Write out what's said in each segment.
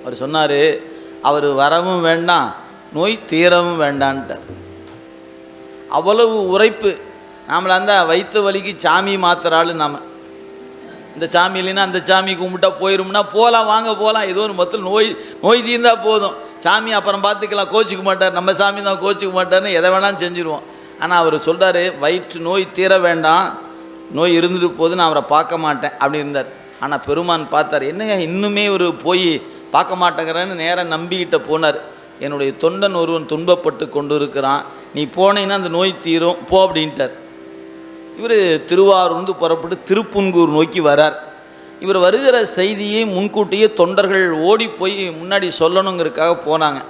அவர் சொன்னார் அவர் வரவும் வேண்டாம் நோய் தீரவும் வேண்டான்ட்டார். அவ்வளவு உரைப்பு. நாமள அந்த வயிற்று வலிக்கு சாமி மாத்திராள் நாம. இந்த சாமி இல்லைன்னா அந்த சாமி கும்பிட்டா போயிரும்னா போகலாம் வாங்க போகலாம் ஏதோ ஒரு மொத்தம் நோய் நோய் தீர்ந்தா போதும். சாமி அப்புறம் பார்த்துக்கலாம் கோச்சிக்க மாட்டார். நம்ம சாமி தான் கோச்சிக்க மாட்டார்னு எதை வேணாலும் செஞ்சுருவோம். ஆனால் அவர் சொல்கிறார் வயிற்று நோய் தீர வேண்டாம். நோய் இருந்துட்டு போது நான் அவரை பார்க்க மாட்டேன் அப்படி இருந்தார். ஆனால் பெருமான் பார்த்தார் என்னங்க இன்னுமே ஒரு போய் பார்க்க மாட்டேங்கிறேன்னு நேராக நம்பிக்கிட்ட போனார். என்னுடைய தொண்டன் ஒருவன் துன்பப்பட்டு கொண்டு இருக்கிறான் நீ போனீங்கன்னா அந்த நோய் தீரும். போ அப்படின்ட்டார். இவர் திருவாரூர்ந்து புறப்பட்டு திருப்புன்கூர் நோக்கி வரார். இவர் வருகிற செய்தியை முன்கூட்டியே தொண்டர்கள் ஓடி போய் முன்னாடி சொல்லணுங்கிறதுக்காக போனாங்க.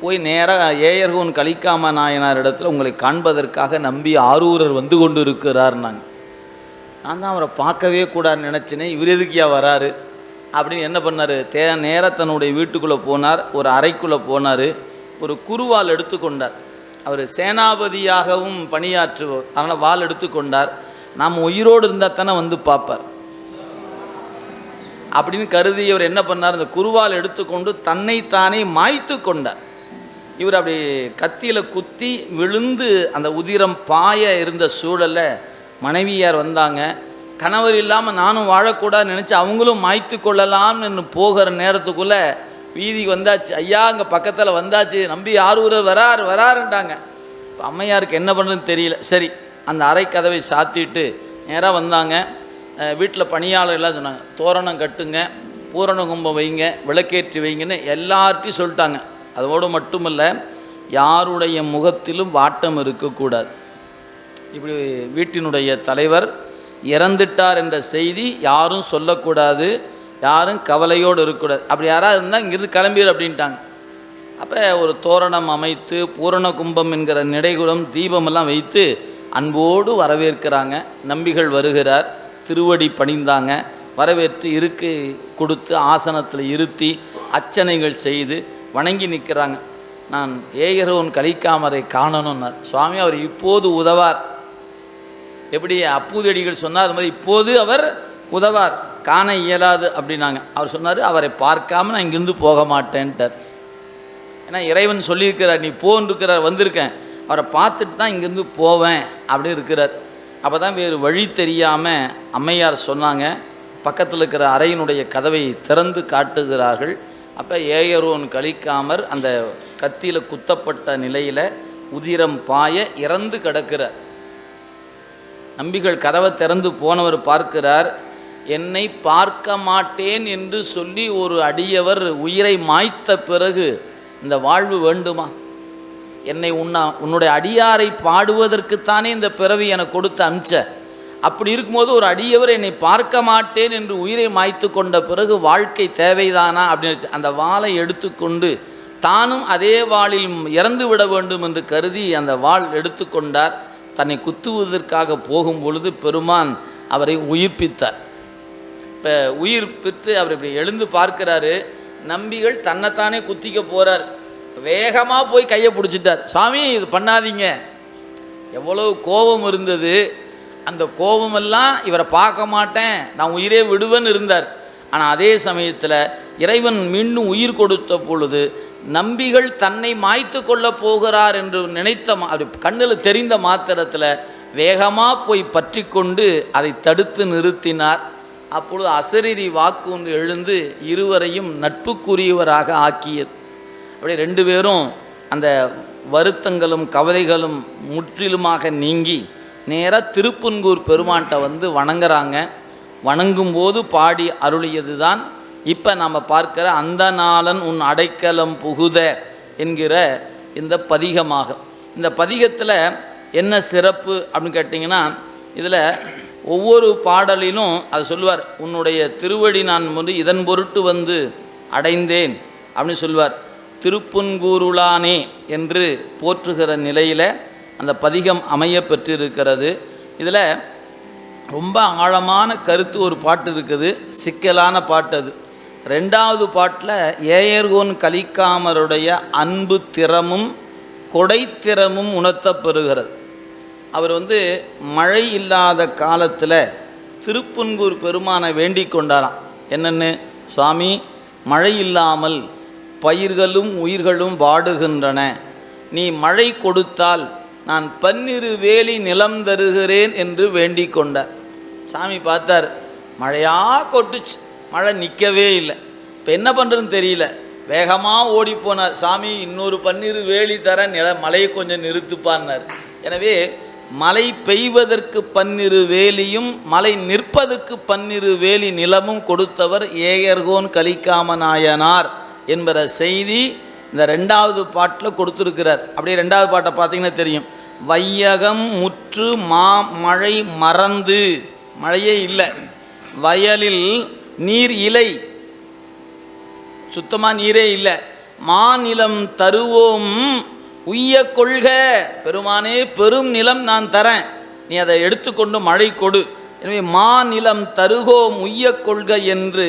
போய் நேராக ஏயர்கோன் கலிக்காம நாயனார் இடத்துல உங்களை காண்பதற்காக நம்பி ஆரூரர் வந்து கொண்டு இருக்கிறார்னாங்க நான் தான் அவரை பார்க்கவே கூடாதுன்னு நினச்சினேன் இவர் எதுக்கியா வராரு? அப்படின்னு என்ன பண்ணார்? தே நேராக தன்னுடைய வீட்டுக்குள்ளே போனார் ஒரு அறைக்குள்ளே போனார் ஒரு குருவால் எடுத்துக்கொண்டார். அவர் சேனாபதியாகவும் பணியாற்றுவோர் அதனால் வால் எடுத்துக்கொண்டார். நாம் உயிரோடு இருந்தால் தானே வந்து பார்ப்பார். அப்படின்னு கருதி இவர் என்ன பண்ணார்? இந்த குருவால் எடுத்துக்கொண்டு தன்னைத்தானே மாய்த்து கொண்டார். இவர் அப்படி கத்தியில் குத்தி விழுந்து அந்த உதிரம் பாய இருந்த சூழல்ல மனைவியார் வந்தாங்க. கணவர் இல்லாமல் நானும் வாழக்கூடாதுன்னு நினச்சி அவங்களும் மாய்த்து கொள்ளலாம்னு போகிற நேரத்துக்குள்ளே வீதிக்கு வந்தாச்சு. ஐயா அங்கே பக்கத்தில் வந்தாச்சு. நம்பி யார் ஊர்? வரார் வராருன்ட்டாங்க. இப்போ அம்மையாருக்கு என்ன பண்ணுறதுன்னு தெரியல. சரி அந்த அறை கதவை சாத்திட்டு நேராக வந்தாங்க. வீட்டில் பணியாளர் எல்லாம் சொன்னாங்க. தோரணம் கட்டுங்க பூரண கும்பம் வைங்க விளக்கேற்றி வைங்கன்னு எல்லார்ட்டையும் சொல்லிட்டாங்க. அதோடு மட்டுமல்ல யாருடைய முகத்திலும் வாட்டம் இருக்கக்கூடாது. இப்படி வீட்டினுடைய தலைவர் இறந்துட்டார் என்ற செய்தி யாரும் சொல்லக்கூடாது யாரும் கவலையோடு இருக்கக்கூடாது. அப்படி யாராவது இருந்தால் இங்கிருந்து கிளம்பிடு அப்படின்ட்டாங்க. அப்போ ஒரு தோரணம் அமைத்து பூரண கும்பம் என்கிற நிடைகுடம் தீபமெல்லாம் வைத்து அன்போடு வரவேற்கிறாங்க. நம்பிகள் வருகிறார். திருவடி பணிந்தாங்க. வரவேற்று இருக்கு கொடுத்து ஆசனத்தில் இருத்தி அர்ச்சனைகள் செய்து வணங்கி நிற்கிறாங்க. நான் ஏகரவன் கலிக்காமரை காணணும்னார். சுவாமி அவர் இப்போது உதவார். எப்படி அப்பூதடிகள் சொன்னார் அது மாதிரி இப்போது அவர் உதவார். காண இயலாது அப்படின்னாங்க. அவர் சொன்னார் அவரை பார்க்காம நான் இங்கிருந்து போக மாட்டேன்ட்டார். ஏன்னா இறைவன் சொல்லியிருக்கிறார் நீ போன்னு இருக்கிறார் வந்திருக்கேன். அவரை பார்த்துட்டு தான் இங்கேருந்து போவேன் அப்படி இருக்கிறார். அப்போ தான் வேறு வழி தெரியாமல் அம்மையார் சொன்னாங்க பக்கத்தில் இருக்கிற அறையினுடைய கதவை திறந்து காட்டுகிறார்கள். அப்போ ஏயரோன் கழிக்காமற் அந்த கத்தியில் குத்தப்பட்ட நிலையில் உதிரம் பாய இறந்து கிடக்கிறார். நம்பிகள் கதவை திறந்து போனவர் பார்க்கிறார் என்னை பார்க்க மாட்டேன் என்று சொல்லி ஒரு அடியவர் உயிரை மாய்த்த பிறகு இந்த வாழ்வு வேண்டுமா? என்னை உன்னா உன்னுடைய அடியாரை பாடுவதற்குத்தானே இந்த பிறவி எனக்கு கொடுத்து அமிச்ச அப்படி இருக்கும்போது ஒரு அடியவர் என்னை பார்க்க மாட்டேன் என்று உயிரை மாய்த்து கொண்ட பிறகு வாழ்க்கை தேவைதானா? அப்படின்னு அந்த வாளை எடுத்துக்கொண்டு தானும் அதே வாளில் இறந்து விட வேண்டும் என்று கருதி அந்த வாள் எடுத்துக்கொண்டார். தன்னை குத்துவதற்காக போகும் பொழுது பெருமான் அவரை உயிர்ப்பித்தார். இப்போ உயிர்ப்பித்து அவர் இப்படி எழுந்து பார்க்கிறாரு நம்பிகள் தன்னைத்தானே குத்திக்க போகிறார் வேகமாக போய் கையை பிடிச்சிட்டார். சாமி இது பண்ணாதீங்க. எவ்வளவு கோபம் இருந்தது. அந்த கோபமெல்லாம் இவரை பார்க்க மாட்டேன். நான் உயிரே விடுவேன்னு இருந்தார். ஆனால் அதே சமயத்தில் இறைவன் மீண்டும் உயிர் கொடுத்த பொழுது நம்பிகள் தன்னை மாய்த்து கொள்ளப் போகிறார் என்று நினைத்த மா- கண்ணில் தெரிந்த மாத்திரத்தில் வேகமாக போய் பற்றி கொண்டு அதை தடுத்து நிறுத்தினார். அப்பொழுது அசரீரி வாக்கு ஒன்று எழுந்து இருவரையும் நட்புக்குரியவராக ஆக்கியது. அப்படியே ரெண்டு பேரும் அந்த வருத்தங்களும் கவலைகளும் முற்றிலுமாக நீங்கி நேராக திருப்புன்கூர் பெருமான்கிட்ட வந்து வணங்குறாங்க. வணங்கும்போது பாடி அருளியது தான் இப்போ நாம் பார்க்கிற அந்த நாளன் உன் அடைக்கலம் புகுத என்கிற இந்த பதிகமாகும். இந்த பதிகத்தில் என்ன சிறப்பு அப்படின்னு கேட்டிங்கன்னா இதில் ஒவ்வொரு பாடலிலும் அது சொல்லுவார் உன்னுடைய திருவடி நான் வந்து இதன் பொருட்டு வந்து அடைந்தேன் அப்படின்னு சொல்லுவார். திருப்புன்கூருளானே என்று போற்றுகிற நிலையில் அந்த பதிகம் அமைய பெற்றிருக்கிறது. இதில் ரொம்ப ஆழமான கருத்து ஒரு பாட்டு இருக்குது சிக்கலான பாட்டு அது. ரெண்டாவது பாட்டில் ஏயர்கோன் கலிக்காமருடைய அன்பு திறமும் கொடைத்திறமும் உணர்த்தப்பெறுகிறது அவர் வந்து மழை இல்லாத காலத்தில் திருப்புன்கூர் பெருமானை வேண்டிக் கொண்டாராம். என்னென்னு? சுவாமி மழை இல்லாமல் பயிர்களும் உயிர்களும் வாடுகின்றன. நீ மழை கொடுத்தால் நான் பன்னிரு வேலி நிலம் தருகிறேன் என்று வேண்டிக் கொண்டார். சாமி பார்த்தார் மழையாக கொட்டுச்சு. மழை நிற்கவே இல்லை. இப்போ என்ன பண்ணுறதுன்னு தெரியல. வேகமாக ஓடி போனார். சாமி இன்னொரு பன்னிரு வேலி தர நில மழையை கொஞ்சம் நிறுத்துப்பான்னார். எனவே மழை பெய்வதற்கு பன்னிரு வேலியும் மழை நிற்பதற்கு பன்னிரு வேலி நிலமும் கொடுத்தவர் ஏயர்கோன் கலிக்காம நாயனார் என்பற செய்தி இந்த ரெண்டாவது பாட்டில் கொடுத்துருக்கிறார். அப்படியே ரெண்டாவது பாட்டை பார்த்தீங்கன்னா தெரியும். வையகம் முற்று மா மழை மறந்து. மழையே இல்லை. வயலில் நீர் இலை. சுத்தமாக நீரே இல்லை. மாநிலம் தருவோம். உய்ய கொள்க. பெருமானே பெரும் நிலம் நான் தரேன். நீ அதை எடுத்துக்கொண்டு மழை கொடு. எனவே மாநிலம் தருகோம் உய்ய கொள்க என்று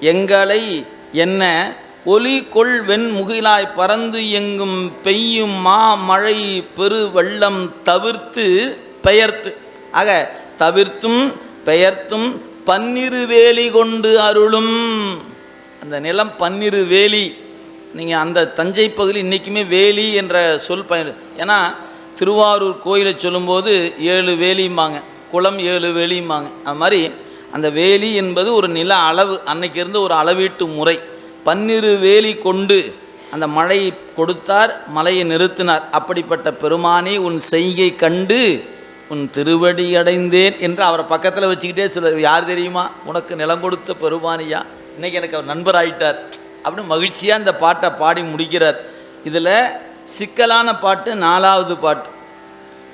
எங்களை என்ன ஒலி கொள் வெண்முகிலாய் பறந்து எங்கும் பெய்யும் மா மழை பெரு வெள்ளம் தவிர்த்து பெயர்த்து. ஆக தவிர்த்தும் பெயர்த்தும் பன்னிரு வேலி கொண்டு அருளும். அந்த நிலம் பன்னிரு வேலி. நீங்கள் அந்த தஞ்சை பகுதியில் இன்றைக்குமே வேலி என்ற சொல் பயன் ஏன்னா திருவாரூர் கோயிலை சொல்லும்போது ஏழு வேலிம்பாங்க. குளம் ஏழு வேலிம்பாங்க. அது மாதிரி அந்த வேலி என்பது ஒரு நில அளவு. அன்னைக்கு இருந்த ஒரு அளவீட்டு முறை. பன்னிரு வேலி கொண்டு அந்த மழை கொடுத்தார் மலையை நிறுத்தினார். அப்படிப்பட்ட பெருமானே உன் செய்கை கண்டு உன் திருவடி அடைந்தேன் என்று அவரை பக்கத்தில் வச்சுக்கிட்டே சொல்ல யார் தெரியுமா? உனக்கு நிலம் கொடுத்த பெருமானியா இன்றைக்கி எனக்கு அவர் நண்பர் ஆயிட்டார். அப்படின்னு மகிழ்ச்சியாக இந்த பாட்டை பாடி முடிக்கிறார். இதில் சிக்கலான பாட்டு நாலாவது பாட்டு.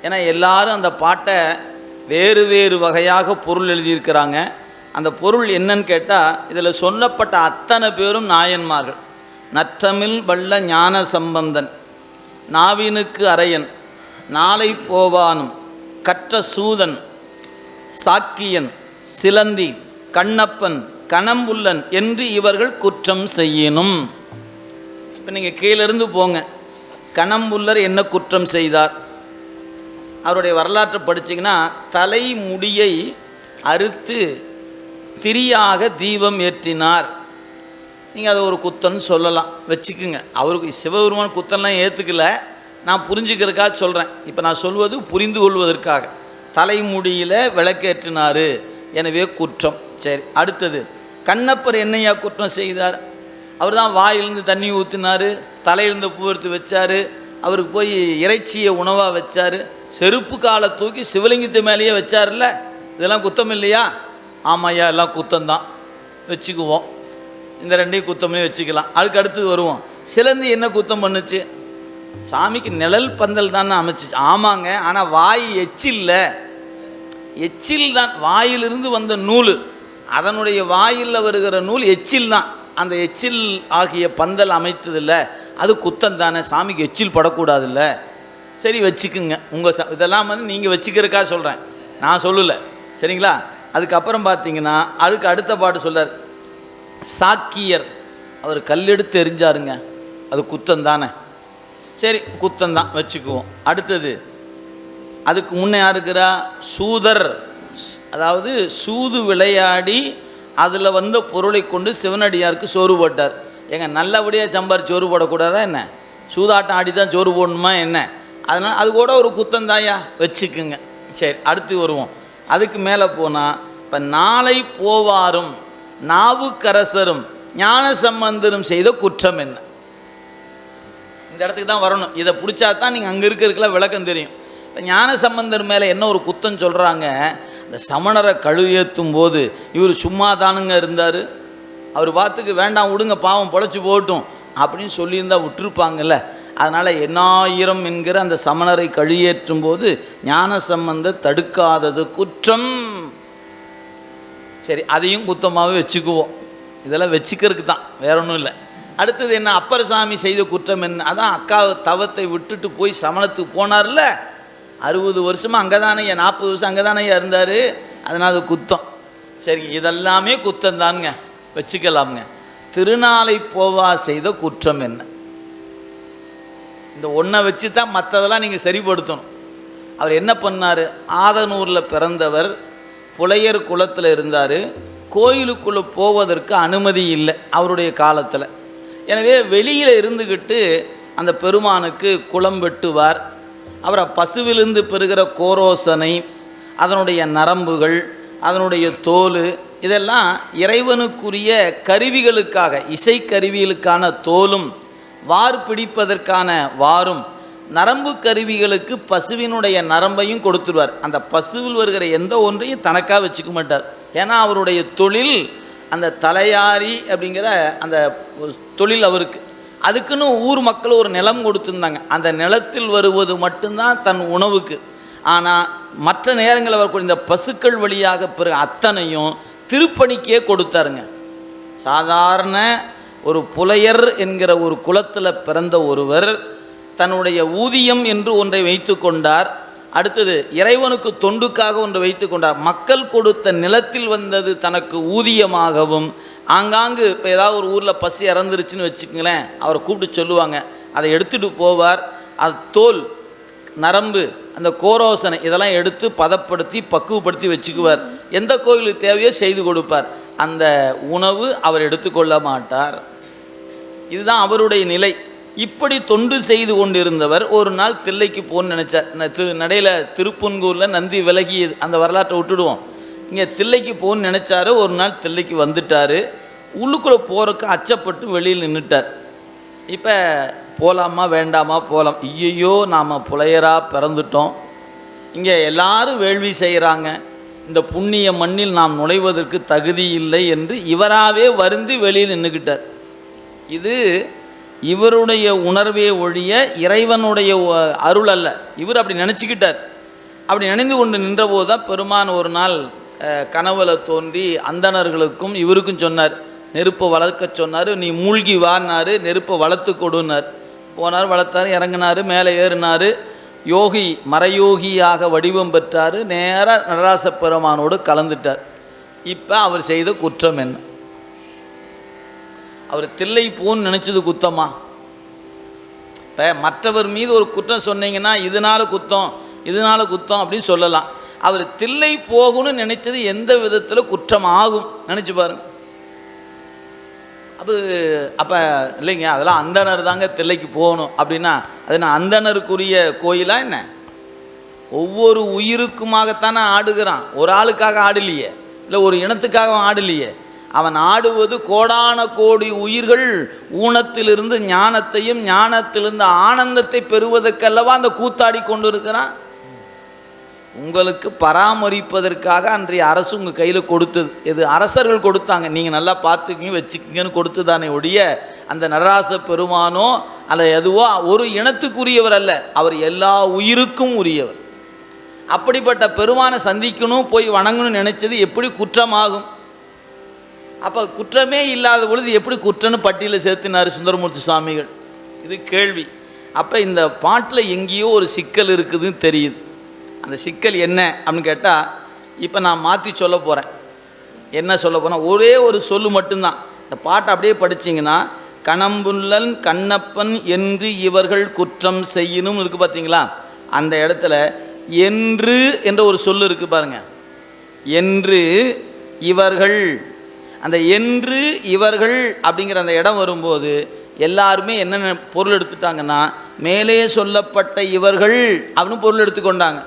ஏன்னா எல்லாரும் அந்த பாட்டை வேறு வேறு வகையாக பொருள் எழுதியிருக்கிறாங்க. அந்த பொருள் என்னன்னு கேட்டால் இதில் சொல்லப்பட்ட அத்தனை பேரும் நாயன்மார்கள். நற்றமிழ் வல்ல ஞான சம்பந்தன் நாவினுக்கு அரையன் நாளை போவானும். கற்ற சூதன் சாக்கியன் சிலந்தி கண்ணப்பன் கணம்புல்லன் என்று இவர்கள் குற்றம் செய்யணும் இப்போ நீங்கள் கீழிருந்து போங்க. கணம்புல்லர் என்ன குற்றம் செய்தார்? அவருடைய வரலாற்றை படிச்சீங்கன்னா தலைமுடியை அறுத்து திரியாக தீபம் ஏற்றினார். நீங்கள் அதை ஒரு குத்தன்னு சொல்லலாம். வச்சுக்குங்க. அவருக்கு சிவபெருமான் குத்தன்லாம் ஏற்றுக்கல நான் புரிஞ்சுக்கிறதுக்காக சொல்கிறேன் இப்போ நான் சொல்வது புரிந்து கொள்வதற்காக. தலைமுடியில் விளக்கேற்றினார். எனவே குற்றம். சரி அடுத்தது. கண்ணப்பர் என்னையா குற்றம் செய்தார்? அவர் தான் வாயிலிருந்து தண்ணி ஊற்றினார் தலையிலிருந்து பூ எடுத்து வச்சார் அவருக்கு போய் இறைச்சியை உணவாக வச்சார் செருப்பு காலை தூக்கி சிவலிங்கத்து மேலேயே வச்சார்ல இதெல்லாம் குத்தம் இல்லையா? ஆமாய்யா எல்லாம் குத்தம்தான். வச்சுக்குவோம். இந்த ரெண்டையும் குத்தம்னே வச்சுக்கலாம். அதுக்கு அடுத்தது வருவோம். சிலந்தி என்ன குத்தம் பண்ணுச்சு? சாமிக்கு நிழல் பந்தல் தானே அமைச்சிச்சு ஆமாங்க ஆனால் வாய் எச்சில்ல. எச்சில் தான் வாயிலிருந்து வந்த நூல். அதனுடைய வாயில் வருகிற நூல் எச்சில் தான். அந்த எச்சில் ஆகிய பந்தல் அமைத்ததில்ல. அது குத்தம் தானே சாமிக்கு எச்சில் படக்கூடாதுல்ல. சரி வச்சுக்குங்க. உங்கள் ச இதெல்லாம் வந்து நீங்கள் வச்சுக்கிறக்கா சொல்கிறேன் நான் சொல்லலை. சரிங்களா? அதுக்கப்புறம் பார்த்தீங்கன்னா அதுக்கு அடுத்த பாட்டு சொல்லார் சாக்கியர். அவர் கல்லெடுத்து எரிஞ்சாருங்க. அது குத்தம் தானே. சரி குத்தம் தான் வச்சுக்குவோம். அடுத்தது அதுக்கு முன்னே யாருக்கிறா சூதர். அதாவது சூது விளையாடி அதில் வந்த பொருளை கொண்டு சிவனடியாருக்கு சோறு போட்டார். எங்க நல்லபடியாக சம்பாரிச்சு சோறு போடக்கூடாதா என்ன? சூதாட்டம் ஆடி தான் சோறு போடணுமா என்ன? அதனால் அது கூட ஒரு குத்தந்தாயா வச்சுக்குங்க. சரி அடுத்து வருவோம். அதுக்கு மேலே போனால் இப்போ நாளை போவாரும் நாவுக்கரசரும் ஞான சம்பந்தரும் செய்த குற்றம் என்ன? இந்த இடத்துக்கு தான் வரணும். இதை பிடிச்சா தான் நீங்கள் அங்கே இருக்கிறதுக்குலாம் விளக்கம் தெரியும். இப்போ ஞான சம்பந்தர் மேலே என்ன ஒரு குத்தம் சொல்கிறாங்க இந்த சமணரை கழுவியேற்றும் போது இவர் சும்மா தானுங்க இருந்தார். அவர் பார்த்துக்கு வேண்டாம் விடுங்க பாவம் பொழைச்சி போகட்டும் அப்படின்னு சொல்லியிருந்தா விட்டுருப்பாங்கல்ல. அதனால் எண்ணாயிரம் என்கிற அந்த சமணரை கழியேற்றும் போது ஞான சம்பந்தர் தடுக்காதது குற்றம். சரி அதையும் குத்தமாகவே வச்சுக்குவோம். இதெல்லாம் வச்சுக்கிறதுக்கு தான் வேற ஒன்றும் இல்லை. அடுத்தது என்ன அப்பர் சாமி செய்த குற்றம் என்ன? அதான் அக்கா தவத்தை விட்டுட்டு போய் சமணத்துக்கு போனார்ல? அறுபது வருஷமாக அங்கே தானே நாற்பது வருஷம் அங்கே தானே இருந்தார். அதனால் அது குத்தம். சரி இதெல்லாமே குத்தம் தானுங்க. வச்சுக்கலாமுங்க. திருநாளை போவா செய்த குற்றம் என்ன? இந்த ஒன்றை வச்சு தான் மற்றதெல்லாம் நீங்கள் சரிப்படுத்தணும். அவர் என்ன பண்ணார்? ஆதனூரில் பிறந்தவர் புலையர் குலத்தில் இருந்தார். கோயிலுக்குள்ளே போவதற்கு அனுமதி இல்லை அவருடைய காலத்தில். எனவே வெளியில் இருந்துக்கிட்டு அந்த பெருமானுக்கு குளம் வெட்டுவார். அவரை பசுவிலிருந்து பெறுகிற கோரோசனை அதனுடைய நரம்புகள் அதனுடைய தோல் இதெல்லாம் இறைவனுக்குரிய கருவிகளுக்காக இசைக்கருவிகளுக்கான தோலும் வார் பிடிப்பதற்கான வாரும் நரம்பு கருவிகளுக்கு பசுவினுடைய நரம்பையும் கொடுத்துருவார் அந்த பசுவில் வருகிற எந்த ஒன்றையும் தனக்காக வச்சுக்க மாட்டார். ஏன்னா அவருடைய தொழில் அந்த தலையாரி அப்படிங்கிற அந்த தொழில் அவருக்கு. அதுக்குன்னு ஊர் மக்கள் ஒரு நிலம் கொடுத்துருந்தாங்க. அந்த நிலத்தில் வருவது மட்டும்தான் தன் உணவுக்கு. ஆனால் மற்ற நேரங்களில் வரக்கூடிய இந்த பசுக்கள் வழியாக பிற அத்தனையும் திருப்பணிக்கே கொடுத்தாருங்க. சாதாரண ஒரு புலையர் என்கிற ஒரு குலத்தில் பிறந்த ஒருவர் தன்னுடைய ஊதியம் என்று ஒன்றை வைத்து கொண்டார். அடுத்தது இறைவனுக்கு தொண்டுக்காக ஒன்று வைத்து கொண்டார். மக்கள் கொடுத்த நிலத்தில் வந்தது தனக்கு ஊதியமாகவும் ஆங்காங்கு இப்போ ஏதாவது ஒரு ஊரில் பசி இறந்துருச்சுன்னு வச்சுக்கங்களேன் அவரை கூப்பிட்டு சொல்லுவாங்க. அதை எடுத்துகிட்டு போவார். அது தோல் நரம்பு அந்த கோரோசனை இதெல்லாம் எடுத்து பதப்படுத்தி பக்குவப்படுத்தி வச்சுக்குவார். எந்த கோயிலுக்கு தேவையோ செய்து கொடுப்பார். அந்த உணவு அவர் எடுத்துக்கொள்ள மாட்டார். இதுதான் அவருடைய நிலை. இப்படி தொண்டு செய்து கொண்டிருந்தவர் ஒரு நாள் தில்லைக்கு போன்னு நினச்சார் ந- திரு நடையில் திருப்புன்கூரில் நந்தி விலகி அந்த வரலாற்றை விட்டுடுவோம். இங்கே தில்லைக்கு போன்னு நினச்சாரு ஒரு நாள் தில்லைக்கு வந்துட்டார். உள்ளுக்குள்ளே போகிறக்கு அச்சப்பட்டு வெளியில் நின்றுட்டார் இப்போ போகலாமா வேண்டாமா போகலாம் ஐயையோ நாம் புலையராக பிறந்துட்டோம். இங்கே எல்லாரும் வேள்வி செய்கிறாங்க இந்த புண்ணிய மண்ணில் நாம் நுழைவதற்கு தகுதி இல்லை என்று இவராகவே வருந்தி வெளியில் நின்றுக்கிட்டார் இது இவருடைய உணர்வே ஒழிய இறைவனுடைய அருள் அல்ல. இவர் அப்படி நினச்சிக்கிட்டார். அப்படி நினைந்து கொண்டு நின்றபோது தான் பெருமான் ஒரு நாள் கனவுல தோன்றி அந்தணர்களுக்கும் இவருக்கும் சொன்னார். நெருப்பை வளர்க்க சொன்னார் நீ மூழ்கி வான்னாரு நெருப்பை வளர்த்து கொடுன்னார். போனார் வளர்த்தார் இறங்கினார் மேலே ஏறினார். யோகி மறையோகியாக வடிவம் பெற்றார். நேராக நடராச பெருமானோடு கலந்துட்டார். இப்போ அவர் செய்த குற்றம் என்ன? அவர் தில்லை பூன்னு நினச்சது குத்தமா? இப்போ மற்றவர் மீது ஒரு குற்றம் சொன்னீங்கன்னா இதனால குத்தம் இதனால குத்தம் அப்படின்னு சொல்லலாம். அவர் தில்லை போகணும்னு நினைச்சது எந்த விதத்தில் குற்றம் ஆகும் நினச்சி பாருங்க. அப்போ அப்போ இல்லைங்க அதெல்லாம் அந்தணர் தாங்க தில்லைக்கு போகணும். அப்படின்னா அது நான் அந்தணருக்குரிய கோயிலா என்ன? ஒவ்வொரு உயிருக்குமாகத்தானே ஆடுகிறான். ஒரு ஆளுக்காக ஆடலையே. இல்லை ஒரு இனத்துக்காக ஆடலையே. அவன் ஆடுவது கோடான கோடி உயிர்கள் ஊனத்திலிருந்து ஞானத்தையும் ஞானத்திலிருந்து ஆனந்தத்தை பெறுவதற்கல்லவா அந்த கூத்தாடி கொண்டு இருக்கிறான் உங்களுக்கு பராமரிப்பதற்காக அன்றைய அரசு உங்கள் கையில் கொடுத்தது. இது அரசர்கள் கொடுத்தாங்க. நீங்கள் நல்லா பார்த்துக்கிங்க வச்சுக்கிங்கன்னு கொடுத்துதானே ஒழிய அந்த நடராச பெருமானோ அல்ல எதுவோ ஒரு இனத்துக்குரியவர் அல்ல. அவர் எல்லா உயிருக்கும் உரியவர். அப்படிப்பட்ட பெருமானை சந்திக்கணும் போய் வணங்கணும்னு நினைச்சது எப்படி குற்றமாகும்? அப்போ குற்றமே இல்லாத பொழுது எப்படி குற்றம்னு பட்டியலில் சேர்த்தினார் சுந்தரமூர்த்தி சுவாமிகள்? இது கேள்வி. அப்போ இந்த பாட்டில் எங்கேயோ ஒரு சிக்கல் இருக்குதுன்னு தெரியுது. அந்த சிக்கல் என்ன அப்படின்னு கேட்டால் இப்போ நான் மாற்றி சொல்ல போகிறேன் என்ன சொல்ல போகிறேன் ஒரே ஒரு சொல்லு மட்டும்தான். இந்த பாட்டை அப்படியே படிச்சிங்கன்னா கணம்புள்ளன் கண்ணப்பன் என்று இவர்கள் குற்றம் செய்யணும் இருக்குது பார்த்தீங்களா அந்த இடத்துல என்று என்ற ஒரு சொல்லு இருக்குது பாருங்கள் என்று இவர்கள் அந்த என்று இவர்கள் அப்படிங்கிற அந்த இடம் வரும்போது எல்லாருமே என்னென்ன பொருள் எடுத்துட்டாங்கன்னா மேலே சொல்லப்பட்ட இவர்கள் அப்படின்னு பொருள் எடுத்துக்கொண்டாங்க.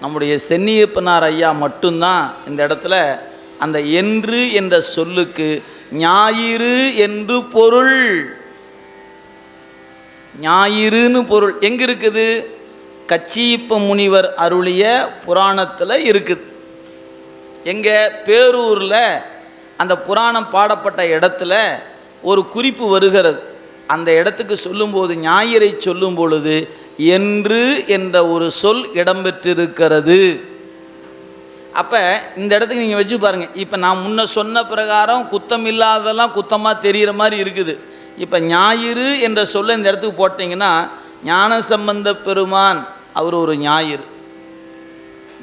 நம்முடைய சென்னியப்பனார் ஐயா மட்டும்தான் இந்த இடத்துல அந்த என்று என்ற சொல்லுக்கு ஞாயிறு என்று பொருள். ஞாயிறுன்னு பொருள். எங்கே இருக்குது? கச்சியப்ப முனிவர் அருளிய புராணத்தில் இருக்குது. எங்கே? பேரூரில் அந்த புராணம் பாடப்பட்ட இடத்துல ஒரு குறிப்பு வருகிறது. அந்த இடத்துக்கு சொல்லும்போது ஞாயிறை சொல்லும் பொழுது என்று என்ற ஒரு சொல் இடம்பெற்றிருக்கிறது. அப்போ இந்த இடத்துக்கு நீங்கள் வச்சு பாருங்கள் இப்போ நான் முன்ன சொன்ன பிரகாரம் குத்தம் இல்லாததெல்லாம் குத்தமாக தெரிகிற மாதிரி இருக்குது. இப்போ ஞாயிறு என்ற சொல்ல இந்த இடத்துக்கு போட்டிங்கன்னா ஞான சம்பந்த பெருமான் அவர் ஒரு ஞாயிறு.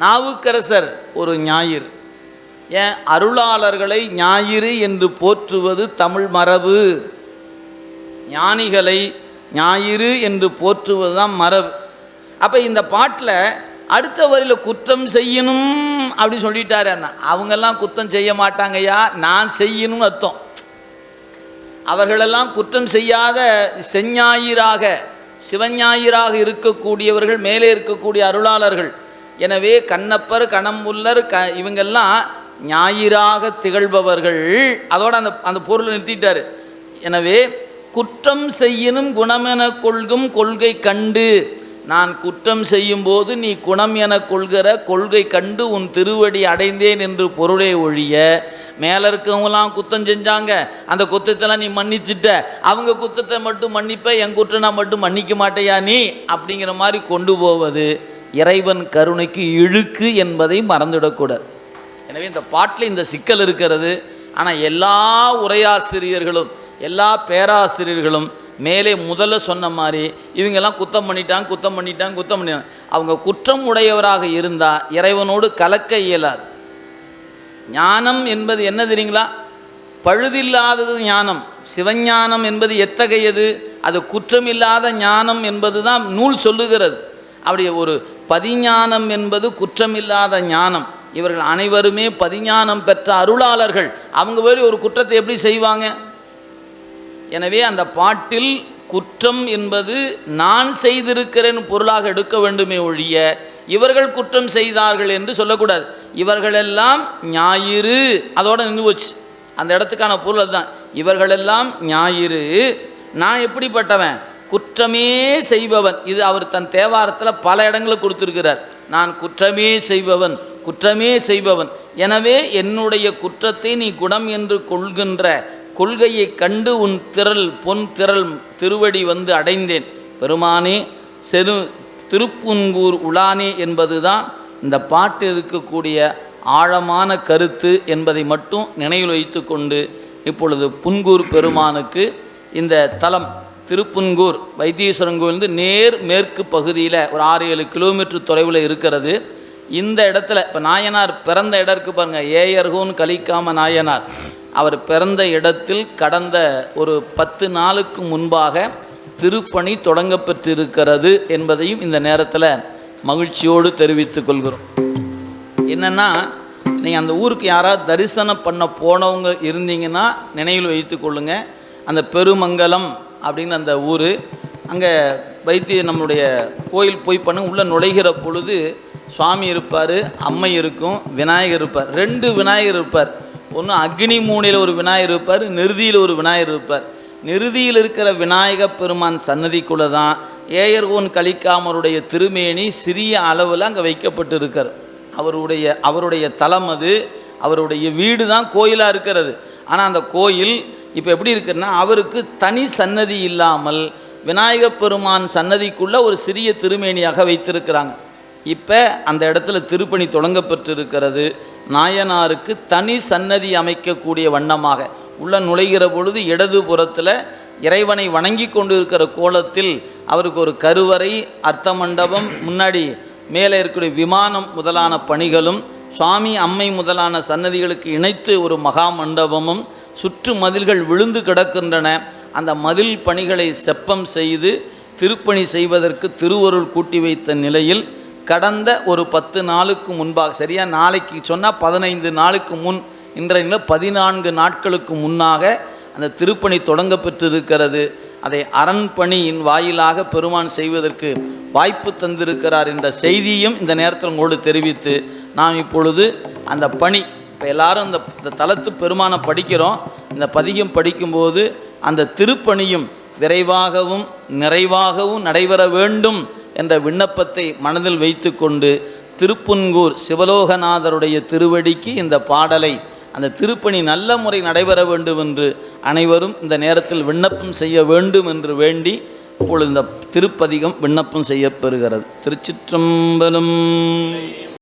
நாவுக்கரசர் ஒரு ஞாயிறு. ஏன் அருளாளர்களை ஞாயிறு என்று போற்றுவது தமிழ் மரபு? ஞானிகளை ஞாயிறு என்று போற்றுவது தான் மரபு. அப்போ இந்த பாட்டில் அடுத்த வரியில் குற்றம் செய்யணும் அப்படி சொல்லிட்டாரு அண்ணா. அவங்கெல்லாம் குற்றம் செய்ய மாட்டாங்கய்யா நான் செய்யணும்னு அர்த்தம். அவர்களெல்லாம் குற்றம் செய்யாத செஞ்ஞாயிறாக சிவஞாயிறாக இருக்கக்கூடியவர்கள் மேலே இருக்கக்கூடிய அருளாளர்கள். எனவே கண்ணப்பர் கணம்புல்லர் க இவங்கெல்லாம் ஞாயிறாக திகழ்பவர்கள் அதோட அந்த அந்த பொருளை நிறுத்திட்டார். எனவே குற்றம் செய்யணும் குணமென கொள்கும் கொள்கை கண்டு நான் குற்றம் செய்யும்போது நீ குணம் என கொள்கிற கொள்கை கண்டு உன் திருவடி அடைந்தேன் என்று பொருளே ஒழிய மேலே இருக்கவங்களாம் குத்தம் செஞ்சாங்க அந்த குத்தத்தெல்லாம் நீ மன்னிச்சிட்ட. அவங்க குத்தத்தை மட்டும் மன்னிப்ப என் குற்றம் நான் மட்டும் மன்னிக்க மாட்டேயா நீ? அப்படிங்கிற மாதிரி கொண்டு போவது இறைவன் கருணைக்கு இழுக்கு என்பதை மறந்துவிடக்கூடாது எனவே இந்த பாட்டில் இந்த சிக்கல் இருக்கிறது. ஆனால் எல்லா உரையாசிரியர்களும் எல்லா பேராசிரியர்களும் மேலே முதல்ல சொன்ன மாதிரி இவங்கெல்லாம் குத்தம் பண்ணிட்டாங்க குத்தம் பண்ணிட்டாங்க குத்தம் பண்ணிட்டாங்க. அவங்க குற்றம் உடையவராக இருந்தால் இறைவனோடு கலக்க இயலாது. ஞானம் என்பது என்ன தெரியுங்களா? பழுதில்லாதது ஞானம். சிவஞானம் என்பது எத்தகையது? அது குற்றமில்லாத ஞானம் என்பது தான் நூல் சொல்லுகிறது. அப்படி ஒரு பதிஞானம் என்பது குற்றமில்லாத ஞானம். இவர்கள் அனைவருமே பதிஞானம் பெற்ற அருளாளர்கள். அவங்க வேறு ஒரு குற்றத்தை எப்படி செய்வாங்க? எனவே அந்த பாட்டில் குற்றம் என்பது நான் செய்திருக்கிறேன் பொருளாக எடுக்க வேண்டுமே ஒழிய இவர்கள் குற்றம் செய்தார்கள் என்று சொல்லக்கூடாது. இவர்களெல்லாம் ஞாயிறு. அதோட நின்று போச்சு. அந்த இடத்துக்கான பொருள் அதுதான். இவர்களெல்லாம் ஞாயிறு. நான் எப்படிப்பட்டவன்? குற்றமே செய்பவன். இது அவர் தன் தேவாரத்தில் பல இடங்களில் கொடுத்துருக்கிறார். நான் குற்றமே செய்பவன். குற்றமே செய்பவன். எனவே என்னுடைய குற்றத்தை நீ குணம் என்று கொள்கின்ற கொள்கையை கண்டு உன் திரள் பொன் திரள் திருவடி வந்து அடைந்தேன். பெருமானே செரு திருப்புன்கூர் உலானே என்பதுதான் இந்த பாட்டு இருக்கக்கூடிய ஆழமான கருத்து என்பதை மட்டும் நினைவில் வைத்து கொண்டு இப்பொழுது புன்கூர் பெருமானுக்கு இந்த தலம் திருப்புன்கூர் வைத்தீஸ்வரன் கோவிலிருந்து நேர் மேற்கு பகுதியில் ஒரு ஆறு ஏழு கிலோமீட்டர் தொலைவில் இருக்கிறது. இந்த இடத்துல இப்போ நாயனார் பிறந்த இடம் பாருங்கள் பாருங்க ஏயர்கோன் கலிக்காம நாயனார். அவர் பிறந்த இடத்தில் கடந்த ஒரு பத்து நாளுக்கு முன்பாக திருப்பணி தொடங்கப்பட்டிருக்கிறது என்பதையும் இந்த நேரத்தில் மகிழ்ச்சியோடு தெரிவித்துக் கொள்கிறோம். என்னென்னா நீங்கள் அந்த ஊருக்கு யாராவது தரிசனம் பண்ண போனவங்க இருந்தீங்கன்னா நினைவில் வைத்து கொள்ளுங்கள் அந்த பெருமங்கலம் அப்படின்னு அந்த ஊர் அங்கே வைத்திய நம்மளுடைய கோயில் போய் பண்ண உள்ளே நுழைகிற பொழுது சுவாமி இருப்பார் அம்மை இருக்கும் விநாயகர் இருப்பார். ரெண்டு விநாயகர் இருப்பார். ஒன்று அக்னி மூனையில் ஒரு விநாயகர் இருப்பார் நிறுதியில் ஒரு விநாயகர் இருப்பார். நிறுதியில் இருக்கிற விநாயகப் பெருமான் சன்னதிக்குள்ளே தான் ஏயர்கோன் கலிக்காமருடைய திருமேனி சிறிய அளவில் அங்கே வைக்கப்பட்டு இருக்கார் அவருடைய அவருடைய தலம் அது அவருடைய வீடு தான் கோயிலாக இருக்கிறது. ஆனால் அந்த கோயில் இப்போ எப்படி இருக்குன்னா அவருக்கு தனி சன்னதி இல்லாமல் விநாயகப் பெருமான் சன்னதிக்குள்ளே ஒரு சிறிய திருமேனியாக வைத்திருக்கிறாங்க. இப்போ அந்த இடத்துல திருப்பணி தொடங்கப்பட்டிருக்கிறது. நாயனாருக்கு தனி சன்னதி அமைக்கக்கூடிய வண்ணமாக. உள்ள நுழைகிற பொழுது இடது புறத்தில் இறைவனை வணங்கி கொண்டு இருக்கிற கோலத்தில் அவருக்கு ஒரு கருவறை அர்த்த மண்டபம் முன்னாடி மேலே இருக்கக்கூடிய விமானம் முதலான பணிகளும் சுவாமி அம்மை முதலான சன்னதிகளுக்கு இணைத்து ஒரு மகா மண்டபமும் சுற்று மதில்கள் விழுந்து கிடக்கின்றன. அந்த மதில் பணிகளை செப்பம் செய்து திருப்பணி செய்வதற்கு திருவருள் கூட்டி வைத்த நிலையில் கடந்த ஒரு பத்து நாளுக்கு முன்பாக சரியாக நாளைக்கு சொன்னால் பதினைந்து நாளுக்கு முன் இன்றைய பதினான்கு நாட்களுக்கு முன்னாக அந்த திருப்பணி தொடங்க பெற்றிருக்கிறது. அதை அரண்பணியின் வாயிலாக பெருமான் செய்வதற்கு வாய்ப்பு தந்திருக்கிறார் என்ற செய்தியும் இந்த நேரத்தில் உங்களோடு தெரிவித்து நாம் இப்பொழுது அந்த பணி இப்போ எல்லாரும் இந்த இந்த பெருமானை படிக்கிறோம். இந்த பதிகம் படிக்கும்போது அந்த திருப்பணியும் விரைவாகவும் நிறைவாகவும் நடைபெற வேண்டும் என்ற விண்ணப்பத்தை மனதில் வைத்துக்கொண்டு திருப்புன்கூர் சிவலோகநாதருடைய திருவடிக்கு இந்த பாடலை அந்த திருப்பணி நல்ல முறை நடைபெற வேண்டும் என்று அனைவரும் இந்த நேரத்தில் விண்ணப்பம் செய்ய வேண்டும் என்று வேண்டி இப்பொழுது இந்த திருப்பதிகம் விண்ணப்பம் செய்யப்பெறுகிறது. திருச்சிற்றம்பலம்.